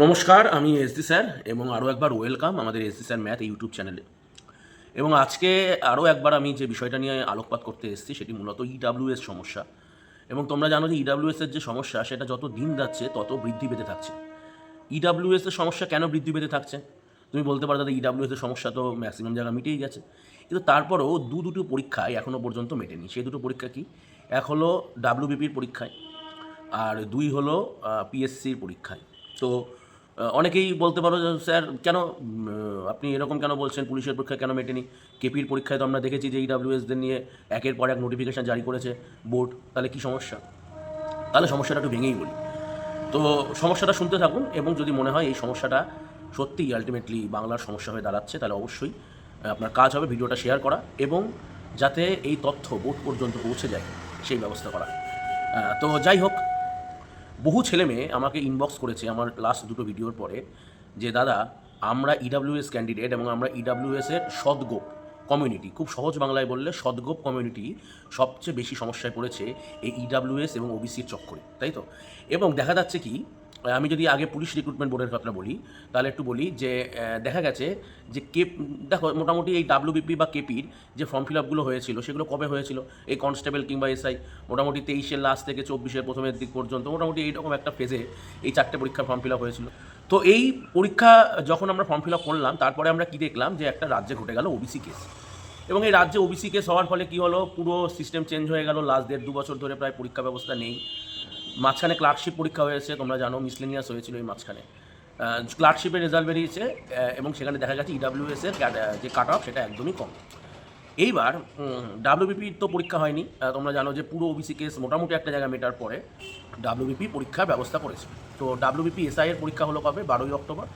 নমস্কার, আমি SD sir এবং আরও একবার ওয়েলকাম আমাদের এসডি স্যার ম্যাথ ইউটিউব চ্যানেলে। এবং আজকে আরও একবার আমি যে বিষয়টা নিয়ে আলোকপাত করতে এসেছি সেটি মূলত ইডাব্লিউএস সমস্যা। এবং তোমরা জানো যে ইডাব্লিউএসের যে সমস্যা, সেটা যত দিন যাচ্ছে তত বৃদ্ধি পেতে থাকছে। ইডাব্লিউএস এর সমস্যা কেন বৃদ্ধি পেতে থাকছে? তুমি বলতে পারো দাদা ইডাব্লিউএস এর সমস্যা তো ম্যাক্সিমাম জায়গা মিটেই গেছে। কিন্তু তারপরেও দু দুটো পরীক্ষায় এখনও পর্যন্ত মেটেনি। সেই দুটো পরীক্ষা কি? এক হলো ডাব্লিউবিপির পরীক্ষায়, আর দুই হলো পিএসসির পরীক্ষায়। তো অনেকেই বলতে পারো স্যার, কেন আপনি এরকম কেন বলছেন? পুলিশের পরীক্ষা কেন মেটেনি? কেপির পরীক্ষায় তো আমরা দেখেছি যে ইডাব্লিউএসদের নিয়ে একের পর এক নোটিফিকেশান জারি করেছে বোর্ড। তাহলে কি সমস্যা? তাহলে সমস্যাটা একটু ভেঙেই বলি। তো সমস্যাটা শুনতে থাকুন এবং যদি মনে হয় এই সমস্যাটা সত্যিই আলটিমেটলি বাংলার সমস্যা হয়ে দাঁড়াচ্ছে, তাহলে অবশ্যই আপনার কাজ হবে ভিডিওটা শেয়ার করা এবং যাতে এই তথ্য বোর্ড পর্যন্ত পৌঁছে যায়, সেই ব্যবস্থা করা। তো যাই হোক বহু ছেলে মেয়ে আমাকে ইনবক্স করেছে আমার লাস্ট দুটো ভিডিওর পরে যে, দাদা, আমরা ইডাব্লিউএস ক্যান্ডিডেট এবং আমরা ইডাব্লিউএসের সদগোপ কমিউনিটি খুব সহজ বাংলায় বললে, সদগোপ কমিউনিটি সবচেয়ে বেশি সমস্যায় পড়েছে এই ইডাব্লিউএস এবং ওবিসির চক্করে তাই তো? এবং দেখা যাচ্ছে কি আমি যদি আগে পুলিশ রিক্রুটমেন্ট বোর্ডের কথা বলি, তাহলে একটু বলি যে দেখা গেছে যে কে দেখো, মোটামুটি এই ডাব্লিউবিপি বা কেপির যে ফর্ম ফিল আপগুলো হয়েছিল, সেগুলো কবে হয়েছিল? এই কনস্টেবল কিংবা এসআই মোটামুটি তেইশের লাস্ট থেকে চব্বিশের প্রথমের দিক পর্যন্ত, মোটামুটি এইরকম একটা ফেজে এই চারটে পরীক্ষার ফর্ম ফিল আপ হয়েছিল। তো এই পরীক্ষা যখন আমরা ফর্ম ফিল আপ করলাম, তারপরে আমরা কি দেখলাম? যে একটা রাজ্যে ঘটে গেল ওবিসি কেস এবং এই রাজ্যে ওবিসি কেস হওয়ার ফলে কী হলো? পুরো সিস্টেম চেঞ্জ হয়ে গেল। লাস্ট দেড় দু বছর ধরে প্রায় পরীক্ষা ব্যবস্থা নেই। মাঝখানে ক্লার্কশিপ পরীক্ষা হয়েছে, তোমরা জানো, মিসলেনিয়াস হয়েছিল এই মাঝখানে। ক্লার্কশিপের রেজাল্ট বেরিয়েছে এবং সেখানে দেখা গেছে ইডাব্লিউএস এর cat- যে কাট অফ সেটা একদমই কম। এইবার ডাব্লিউবিপির তো পরীক্ষা হয়নি তোমরা জানো যে পুরো ওবিসি কেস মোটামুটি একটা জায়গা মেটার পরে ডাব্লিউবিপি পরীক্ষার ব্যবস্থা করেছে। তো ডাব্লিউবিপি এসআই এর পরীক্ষা হলো কবে? বারোই অক্টোবর,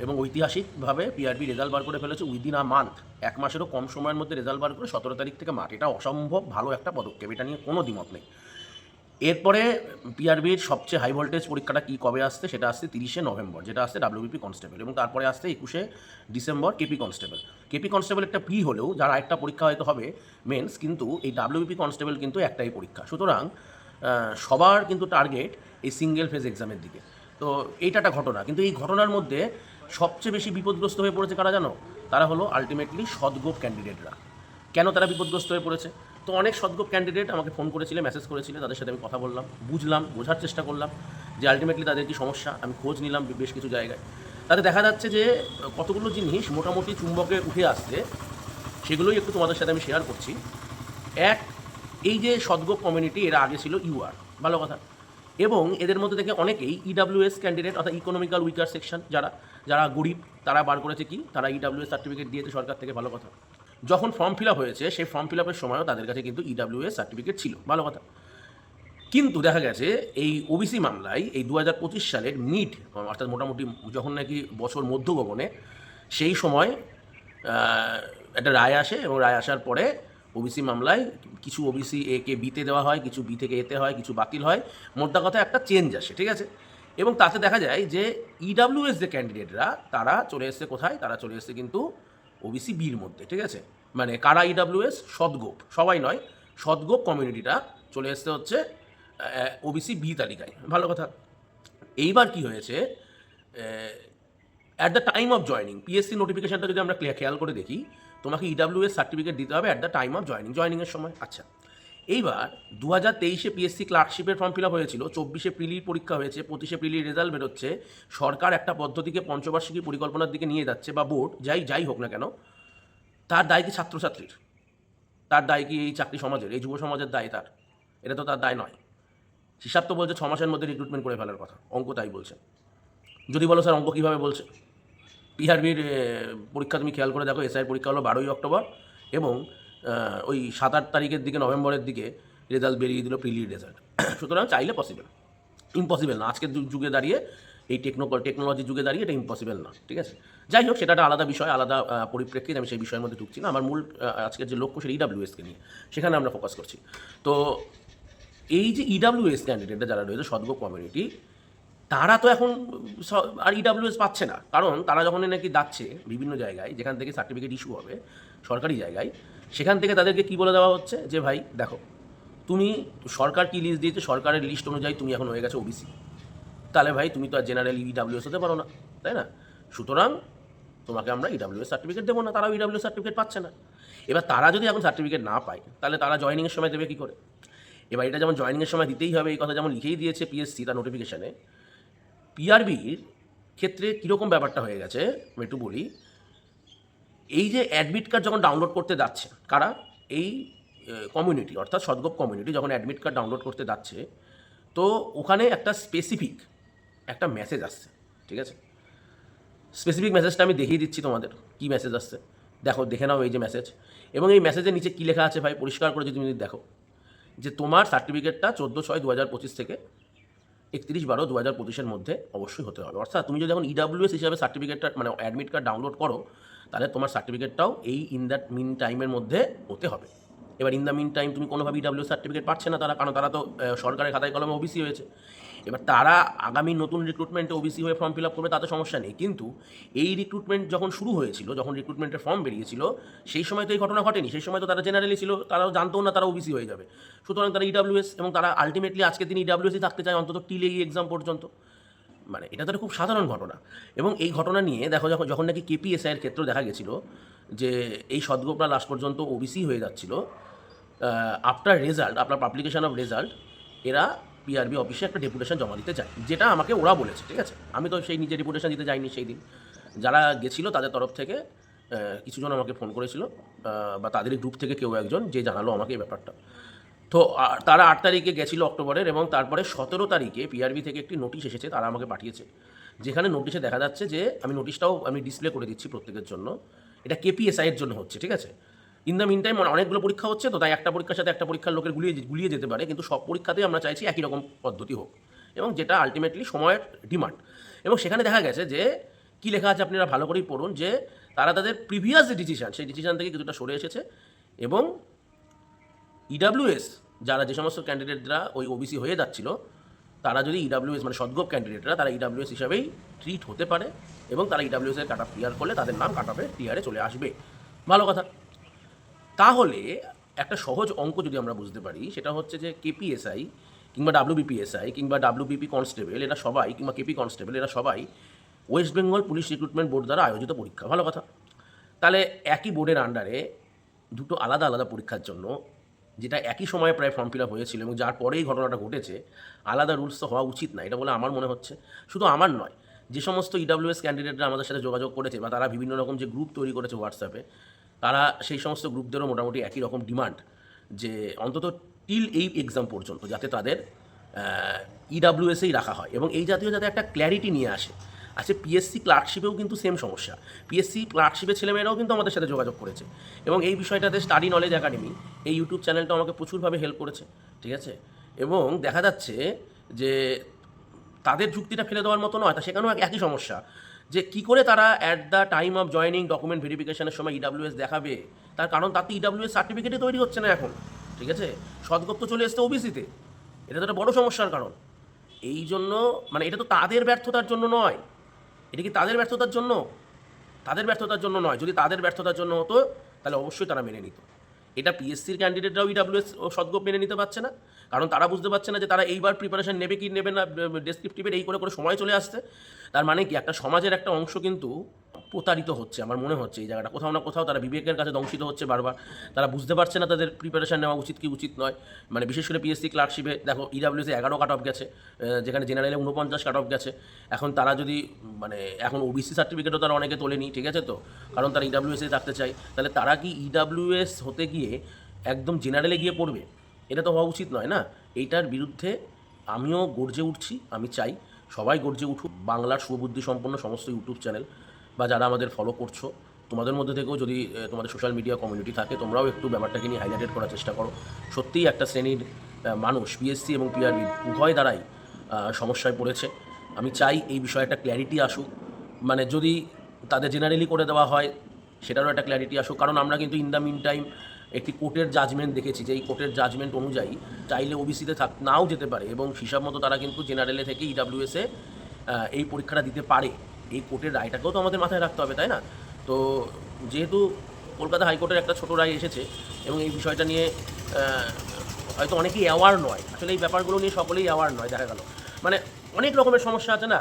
এবং ঐতিহাসিকভাবে পিআরবি রেজাল্ট বার করে ফেলেছে উইদিন আ মান্থ এক মাসেরও কম সময়ের মধ্যে রেজাল্ট বার করে সতেরো তারিখ থেকে মাঠ। এটা অসম্ভব ভালো একটা পদক্ষেপ, এটা নিয়ে কোনো দ্বিমত নেই। এরপরে পিআরবির সবচেয়ে হাই ভোল্টেজ পরীক্ষাটা কি কবে আসছে? সেটা আসছে তিরিশে নভেম্বর, যেটা আসছে ডাব্লিউবিপি কনস্টেবল এবং তারপরে আসছে একুশে December KP constable KP constable একটা প্রি হলেও যার একটা পরীক্ষা হয়তো হবে মেন্স কিন্তু এই ডাব্লিউবিপি কনস্টেবল কিন্তু একটাই পরীক্ষা। সুতরাং সবার কিন্তু টার্গেট এই সিঙ্গেল ফেজ এক্সামের দিকে। তো এইটা একটা ঘটনা। কিন্তু এই ঘটনার মধ্যে সবচেয়ে বেশি বিপদগ্রস্ত হয়ে পড়েছে কারা জানো? তারা হলো আলটিমেটলি সদগোপ ক্যান্ডিডেটরা কেন তারা বিপদগ্রস্ত হয়ে পড়েছে? তো অনেক সদ্গোপ ক্যান্ডিডেট আমাকে ফোন করেছিলে মেসেজ করেছিলে, তাদের সাথে আমি কথা বললাম, বুঝলাম, বোঝার চেষ্টা করলাম যে আলটিমেটলি তাদের কি সমস্যা, আমি খোঁজ নিলাম বেশ কিছু জায়গায়। তাতে দেখা যাচ্ছে যে, কতগুলো জিনিস মোটামুটি চুম্বকে উঠে আসছে, সেগুলোই একটু তোমাদের সাথে আমি শেয়ার করছি। এক, এই যে সদ্গোপ কমিউনিটি এরা আগে ছিল ইউআর ভালো কথা। এবং এদের মধ্যে থেকে অনেকেই ইডাব্লিউএস ক্যান্ডিডেট অর্থাৎ ইকোনমিক্যাল উইকার সেকশন যারা যারা গরিব, তারা বার করেছে কি? তারা ইডাব্লিউএস সার্টিফিকেট দিয়েছে সরকার থেকে, ভালো কথা। যখন ফর্ম ফিল আপ হয়েছে, সেই ফর্ম ফিল আপের সময়ও তাদের কাছে কিন্তু ইডাব্লিউএস সার্টিফিকেট ছিল। ভালো কথা। কিন্তু দেখা গেছে, এই ওবিসি মামলায় এই দু হাজার পঁচিশ সালের মিড অর্থাৎ মোটামুটি যখন নাকি বছর মধ্যগগনে সেই সময় একটা রায় আসে এবং রায় আসার পরে ওবিসি মামলায় কিছু ওবিসি এ কে বিতে দেওয়া হয়, কিছু বি থেকে এতে হয়, কিছু বাতিল হয়। মোদ্দা কথা একটা চেঞ্জ আসে, ঠিক আছে? এবং তাতে দেখা যায় যে ইডাব্লিউএস যে ক্যান্ডিডেটরা তারা চলে এসছে কোথায়? তারা চলে এসছে কিন্তু ওবিসি বির মধ্যে, ঠিক আছে? মানে কারা ইডাব্লিউএস সদগোপ। সবাই নয়, সদগোপ কমিউনিটিটা চলে আসতে হচ্ছে ওবিসি বি তালিকায়। ভালো কথা। এইবার কি হয়েছে at the time of joining PSC নোটিফিকেশানটা যদি আমরা খেয়াল করে দেখি, তোমাকে ইডাব্লিউএস সার্টিফিকেট দিতে হবে at the time of joining জয়নিংয়ের সময় আচ্ছা। এইবার দু হাজার তেইশে পিএসসি ক্লার্কশিপের ফর্ম ফিল আপ হয়েছিল, চব্বিশে প্রিলির পরীক্ষা হয়েছে, পঁচিশে প্রিলির রেজাল্ট বেরোচ্ছে, সরকার একটা পদ্ধতিকে পঞ্চবার্ষিকী পরিকল্পনার দিকে নিয়ে যাচ্ছে বা বোর্ড যাই যাই হোক না কেন, তার দায় কি ছাত্রছাত্রীর? তার দায় কি এই চাকরি সমাজের, এই যুব সমাজের দায় তার? এটা তো তার দায় নয়। হিসাব তো বলছে ছ মাসের মধ্যে রিক্রুটমেন্ট করে ফেলার কথা, অঙ্ক তাই বলছে। যদি বলো স্যার অঙ্ক কীভাবে বলছে? পিআরবির পরীক্ষা তুমি খেয়াল করে দেখো এসআই পরীক্ষা হলো বারোই অক্টোবর এবং ওই সাত আট তারিখের দিকে, নভেম্বরের দিকে রেজাল্ট বেরিয়ে দিল প্রিলি রেজাল্ট। সুতরাং চাইলে পসিবল ইম্পসিবল না। আজকের যুগে দাঁড়িয়ে, এই টেকনো টেকনোলজির যুগে দাঁড়িয়ে এটা ইম্পসিবল না। ঠিক আছে? যাই হোক, সেটা একটা আলাদা বিষয়, আলাদা পরিপ্রেক্ষিতে আমি সেই বিষয়ের মধ্যে ঢুকছি না। আমার মূল আজকের যে লক্ষ্য সেটা ইডাব্লিউএসকে নিয়ে। সেখানে আমরা ফোকাস করছি। তো এই যে ইডাব্লিউএস ক্যান্ডিডেটরা যারা রয়েছে, সদ্গ কমিউনিটি তারা তো এখন আর ইডাব্লিউএস পাচ্ছে না। কারণ তারা যখন নাকি যাচ্ছে বিভিন্ন জায়গায়, যেখান থেকে সার্টিফিকেট ইস্যু হবে, সরকারি জায়গায়, সেখান থেকে তাদেরকে কি বলে দেওয়া হচ্ছে? যে ভাই, দেখো, তুমি সরকার কি লিস্ট দিয়েছে? সরকারের লিস্ট অনুযায়ী তুমি এখন হয়ে গেছো ওবিসি তাহলে ভাই, তুমি তো আর জেনারেল ইডাব্লিউএস হতে পারো না, তাই না? সুতরাং তোমাকে আমরা ইডাব্লিউএস সার্টিফিকেট দেবো না, তারাও ইডাব্লিউ সার্টিফিকেট পাচ্ছে না। এবার তারা যদি এখন সার্টিফিকেট না পায়, তাহলে তারা জয়নিংয়ের সময় দেবে কী করে? এবার এটা যেমন জয়নিংয়ের সময় দিতেই হবে, এই কথা যেমন লিখেই দিয়েছে পিএসসি তার নোটিফিকেশানে পিআরবির ক্ষেত্রে কীরকম ব্যাপারটা হয়ে গেছে? আমি একটু বলি। এই যে অ্যাডমিট কার্ড যখন ডাউনলোড করতে যাচ্ছে, কারা? এই কমিউনিটি অর্থাৎ সদগোপ কমিউনিটি যখন অ্যাডমিট কার্ড ডাউনলোড করতে যাচ্ছে, তো ওখানে একটা স্পেসিফিক একটা মেসেজ আসছে, ঠিক আছে? স্পেসিফিক মেসেজটা আমি দেখিয়ে দিচ্ছি তোমাদের, কী মেসেজ আসছে। দেখো, দেখে নাও এই যে মেসেজ এবং এই মেসেজের নিচে কী লেখা আছে ভাই? পরিষ্কার করে যদি তুমি দেখো। যে তোমার সার্টিফিকেটটা চোদ্দ ছয় দু হাজার পঁচিশ থেকে একত্রিশ বারো দু হাজার পঁচিশের মধ্যে অবশ্যই হতে হবে। অর্থাৎ তুমি যদি এখন ইডাব্লিউএস হিসাবে সার্টিফিকেটটা মানে অ্যাডমিট কার্ড ডাউনলোড করো, তাহলে তোমার সার্টিফিকেটটাও এই ইন দ্যাট মিন টাইমের মধ্যে হতে হবে। এবার ইন দ্য মিন টাইম তুমি কোনোভাবে ইডাব্লিউ সার্টিফিকেট পাচ্ছে না তারা, কারণ তারা তো সরকারের খাতায় কলমে ওবিসি হয়েছে। এবার তারা আগামী নতুন রিক্রুটমেন্টে ওবিসি হয়ে ফর্ম ফিল আপ করবে, তাতে সমস্যা নেই। কিন্তু এই রিক্রুটমেন্ট যখন শুরু হয়েছিল, যখন রিক্রুটমেন্টের ফর্ম বেরিয়েছিল, সেই সময় তো এই ঘটনা ঘটেনি। সেই সময় তো তারা জেনারেলি ছিল, তারাও জানতেও না তারা ওবিসি হয়ে যাবে। সুতরাং তারা ইডাব্লিউএস এবং তারা আলটিমেটলি আজকে দিন ইডাব্লিউএসই থাকতে চায়, অন্তত টিলে এই এক্সাম পর্যন্ত। মানে এটা তো খুব সাধারণ ঘটনা। এবং এই ঘটনা নিয়ে দেখো যখন যখন নাকি কেপিএসআই এর ক্ষেত্রেও দেখা গেছিল যে এই সদ্গোপরা লাস্ট পর্যন্ত ওবিসি হয়ে যাচ্ছিল আফটার রেজাল্ট আপনার পাবলিকেশন অফ রেজাল্ট এরা পিআরবি অফিসে একটা ডেপুটেশন জমা দিতে চায়। যেটা আমাকে ওরা বলেছে, ঠিক আছে? আমি তো সেই নিজে ডেপুটেশন দিতে যাইনি সেই দিন। যারা গেছিল তাদের তরফ থেকে কিছুজন আমাকে ফোন করেছিল বা তাদেরই গ্রুপ থেকে কেউ একজন যে জানালো আমাকে এই ব্যাপারটা। তো তারা আট তারিখে গেছিল অক্টোবরের এবং তারপরে সতেরো তারিখে পিআরবি থেকে একটি নোটিশ এসেছে, তারা আমাকে পাঠিয়েছে। যেখানে নোটিশে দেখা যাচ্ছে যে, আমি নোটিশটাও আমি ডিসপ্লে করে দিচ্ছি প্রত্যেকের জন্য। এটা কেপিএসআই এর জন্য হচ্ছে, ঠিক আছে? ইন দ্য মিন টাইম অনেকগুলো পরীক্ষা হচ্ছে, তো তাই একটা পরীক্ষার সাথে একটা পরীক্ষার লোকের গুলিয়ে গুলিয়ে যেতে পারে। কিন্তু সব পরীক্ষাতেই আমরা চাইছি একই রকম পদ্ধতি হোক। এবং যেটা আলটিমেটলি সময়ের ডিমান্ড এবং সেখানে দেখা গেছে যে, কী লেখা আছে আপনারা ভালো করেই পড়ুন, যে তারা তাদের প্রিভিয়াস যে ডিসিশান সেই ডিসিশান থেকে কিছুটা সরে এসেছে। এবং ইডাব্লিউএস যারা যে সমস্ত ক্যান্ডিডেটরা ওই ওবিসি হয়ে যাচ্ছিল, তারা যদি ইডাব্লিউএস মানে সদ্গোপ ক্যান্ডিডেটরা তারা ইডাব্লিউএস হিসাবেই ট্রিট হতে পারে। এবং তারা ইডাব্লিউএস এর কাট অফ ক্লিয়ার করলে তাদের নাম কাট অফে ক্লিয়ারে চলে আসবে। ভালো কথা। তাহলে একটা সহজ অঙ্ক যদি আমরা বুঝতে পারি, সেটা হচ্ছে যে কেপিএসআই কিংবা ডাব্লিউবিপিএসআই কিংবা ডাব্লিউবিপি কনস্টেবল এরা সবাই, কিংবা কেপি কনস্টেবল এরা সবাই West Bengal police recruitment board দ্বারা আয়োজিত পরীক্ষা। ভালো কথা। তাহলে একই বোর্ডের আন্ডারে দুটো আলাদা আলাদা পরীক্ষার জন্য, যেটা একই সময়ে প্রায় ফর্ম ফিল আপ হয়েছিল এবং যার পরেই ঘটনাটা ঘটেছে, আলাদা রুলস তো হওয়া উচিত না। এটা বলে আমার মনে হচ্ছে। শুধু আমার নয়, যে সমস্ত ইডাব্লিউএস ক্যান্ডিডেটরা আমাদের সাথে যোগাযোগ করেছে বা তারা বিভিন্ন রকম যে গ্রুপ তৈরি করেছে হোয়াটসঅ্যাপে তারা সেই সমস্ত গ্রুপদেরও মোটামুটি একই রকম ডিমান্ড যে অন্তত টিল এই এক্সাম পর্যন্ত যাতে তাদের ইডাব্লিউএসেই রাখা হয়। এবং এই জাতীয় যাতে একটা ক্ল্যারিটি নিয়ে আসে। আচ্ছা পিএসসি ক্লার্কশিপেও কিন্তু সেম সমস্যা। পিএসসি ক্লার্কশিপের ছেলেমেয়েরাও কিন্তু আমাদের সাথে যোগাযোগ করেছে। এবং এই বিষয়টাতে স্টাডি নলেজ একাডেমি এই ইউটিউব চ্যানেলটা আমাকে প্রচুরভাবে হেল্প করেছে, ঠিক আছে? এবং দেখা যাচ্ছে যে তাদের যুক্তিটা ফেলে দেওয়ার মতো নয়, তা সেখানেও এক- একই সমস্যা। যে কি করে তারা at the time of joining document ভেরিফিকেশনের সময় ইডাব্লিউএস দেখাবে, তার কারণ তাতে ইডাব্লিউএস সার্টিফিকেটই তৈরি হচ্ছে না এখন, ঠিক আছে? সদগত তো চলে এসছে ওবিসিতে এটা তো একটা বড় সমস্যার কারণ। এই জন্য মানে এটা তো তাদের ব্যর্থতার জন্য নয়। এটা কি তাদের ব্যর্থতার জন্য? তাদের ব্যর্থতার জন্য নয়। যদি তাদের ব্যর্থতার জন্য হতো, তাহলে অবশ্যই তারা মেনে নিত। এটা পিএসসির ক্যান্ডিডেটরাও ইডাব্লিউএস সদ্গোপ মেনে নিতে পারছে না। কারণ তারা বুঝতে পারছে না যে তারা এইবার প্রিপারেশন নেবে কি নেবে না ডেসক্রিপটিভের এই করে করে সময় চলে আসছে। তার মানে কি, একটা সমাজের একটা অংশ কিন্তু প্রতারিত হচ্ছে, আমার মনে হচ্ছে এই জায়গাটা। কোথাও না কোথাও তারা বিবেকের কাছে দংশিত হচ্ছে বারবার। তারা বুঝতে পারছে না তাদের প্রিপারেশন নেওয়া উচিত কি উচিত নয়। মানে বিশেষ করে পিএসসি ক্লার্কশিপে দেখো ইডাব্লিউসি এগারো কাট অফ গেছে যেখানে জেনারেলে উনপঞ্চাশ কাট অফ গেছে। এখন তারা যদি মানে এখন ওবিসি সার্টিফিকেটও তারা অনেকে তোলেনি, ঠিক আছে তো? কারণ তারা ইডাব্লিউএসে থাকতে চায়। তাহলে তারা কি ইডাব্লিউএস হতে গিয়ে একদম জেনারেলে গিয়ে পড়বে? এটা তো হওয়া উচিত নয় না? এইটার বিরুদ্ধে আমিও গর্জে উঠছি, আমি চাই সবাই গর্জে উঠুক। বাংলার সুবুদ্ধি সম্পন্ন সমস্ত ইউটিউব চ্যানেল বা যারা আমাদের ফলো করছ, তোমাদের মধ্যে থেকেও যদি তোমাদের সোশ্যাল মিডিয়া কমিউনিটি থাকে, তোমরাও একটু ব্যাপারটাকে নিয়ে হাইলাইটেড করার চেষ্টা করো। সত্যিই একটা শ্রেণির মানুষ পিএসসি এবং পিআরবি উভয় দ্বারাই সমস্যায় পড়েছে। আমি চাই এই বিষয়ে একটা ক্ল্যারিটি আসুক। মানে যদি তাদের জেনারেলি করে দেওয়া হয়, সেটারও একটা ক্ল্যারিটি আসুক। কারণ আমরা কিন্তু ইন দ্য মিন টাইম একটি কোর্টের জাজমেন্ট দেখেছি যে এই কোর্টের জাজমেন্ট অনুযায়ী চাইলে ওবিসিতে থাক, নাও যেতে পারে এবং হিসাব মতো তারা কিন্তু জেনারেলে থেকে ইডাব্লিউএসে এই পরীক্ষাটা দিতে পারে। এই কোর্টের রায়টাকেও তো আমাদের মাথায় রাখতে হবে, তাই না? তো যেহেতু কলকাতা হাইকোর্টের একটা ছোট রায় এসেছে এবং এই বিষয়টা নিয়ে হয়তো অনেকেই অ্যাওয়ার নয়। আসলে এই ব্যাপারগুলো নিয়ে সকলেই অ্যাওয়ার নয়, দেখা গেল। মানে অনেক রকমের সমস্যা আছে না?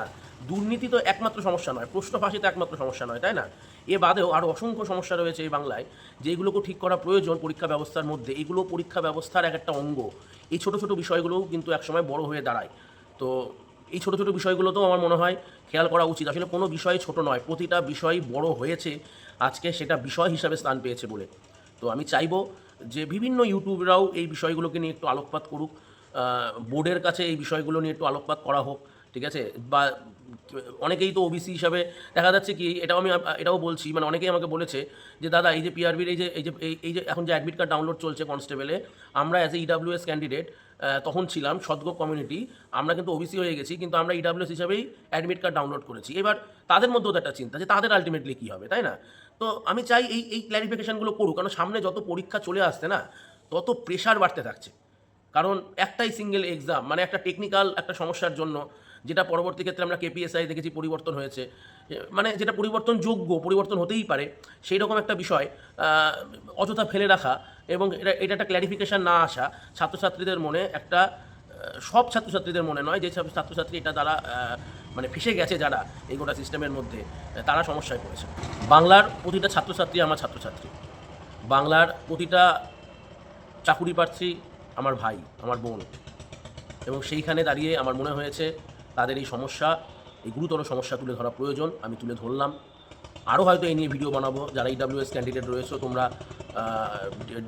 দুর্নীতি তো একমাত্র সমস্যা নয় প্রশ্ন ফাঁসি তো একমাত্র সমস্যা নয়, তাই না? এ বাদেও আরও অসংখ্য সমস্যা রয়েছে এই বাংলায়, যেগুলোকে ঠিক করা প্রয়োজন পরীক্ষা ব্যবস্থার মধ্যে। এগুলো পরীক্ষা ব্যবস্থার এক একটা অঙ্গ। এই ছোটো ছোটো বিষয়গুলোও কিন্তু একসময় বড় হয়ে দাঁড়ায়। তো এই ছোটো ছোটো বিষয়গুলোতেও আমার মনে হয় খেয়াল করা উচিত। আসলে কোনো বিষয় ছোট নয়, প্রতিটা বিষয় বড় হয়েছে, আজকে সেটা বিষয় হিসাবে স্থান পেয়েছে বলে। তো আমি চাইব যে বিভিন্ন ইউটিউবরাও এই বিষয়গুলোকে নিয়ে একটু আলোকপাত করুক বোর্ডের কাছে এই বিষয়গুলো নিয়ে একটু আলোকপাত করা হোক, ঠিক আছে? বা অনেকেই তো ওবিসি হিসাবে দেখা যাচ্ছে কি, এটাও আমি, এটাও বলছি মানে অনেকেই আমাকে বলেছে যে, দাদা, এই যে পিআরবির এই যে এই যে, এই- যে এখন যে অ্যাডমিট কার্ড ডাউনলোড চলছে কনস্টেবলে আমরা অ্যাজ এ ইডাব্লিউএস ক্যান্ডিডেট তখন ছিলাম সদগো কমিউনিটি আমরা কিন্তু ওবিসি হয়ে গেছি, কিন্তু আমরা ইডাব্লিউএস হিসাবেই অ্যাডমিট কার্ড ডাউনলোড করেছি। এবার তাদের মধ্যেও একটা চিন্তা যে তাদের আলটিমেটলি কী হবে, তাই না? তো আমি চাই এই এই ক্ল্যারিফিকেশানগুলো করুক, কারণ সামনে যত পরীক্ষা চলে আসছে না, তত প্রেশার বাড়তে থাকছে। কারণ একটাই সিঙ্গেল এক্সাম মানে একটা টেকনিক্যাল একটা সমস্যার জন্য যেটা পরবর্তী ক্ষেত্রে আমরা কেপিএসআই দেখেছি পরিবর্তন হয়েছে। মানে যেটা পরিবর্তনযোগ্য, পরিবর্তন হতেই পারে, সেই রকম একটা বিষয় অযথা ফেলে রাখা এবং এটা এটা একটা ক্ল্যারিফিকেশান না আসা ছাত্রছাত্রীদের মনে একটা সব ছাত্রছাত্রীদের মনে নয় যে সব ছাত্রছাত্রী এটা তারা মানে ফেসে গেছে যারা এই গোটা সিস্টেমের মধ্যে, তারা সমস্যায় পড়েছে। বাংলার প্রতিটা ছাত্রছাত্রী আমার ছাত্রছাত্রী। বাংলার প্রতিটা চাকুরি প্রার্থী আমার ভাই, আমার বোন। এবং সেইখানে দাঁড়িয়ে আমার মনে হয়েছে তাদের এই সমস্যা, এই গুরুতর সমস্যা তুলে ধরা প্রয়োজন, আমি তুলে ধরলাম। আরও হয়তো এই নিয়ে ভিডিও বানাবো। যারা ইডাব্লিউএস ক্যান্ডিডেট রয়েছে, তোমরা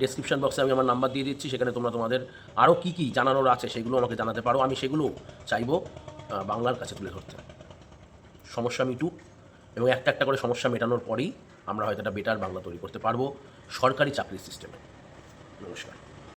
ডেসক্রিপশন বক্সে আমি আমার নাম্বার দিয়ে দিচ্ছি, সেখানে তোমরা তোমাদের আরও কী কী জানানোর আছে সেগুলো আমাকে জানাতে পারো। আমি সেগুলো চাইব বাংলার কাছে তুলে ধরতে। সমস্যা মিটুক এবং একটা একটা করে সমস্যা মেটানোর পরেই আমরা হয়তো একটা বেটার বাংলা তৈরি করতে পারব সরকারি চাকরির সিস্টেমে নমস্কার।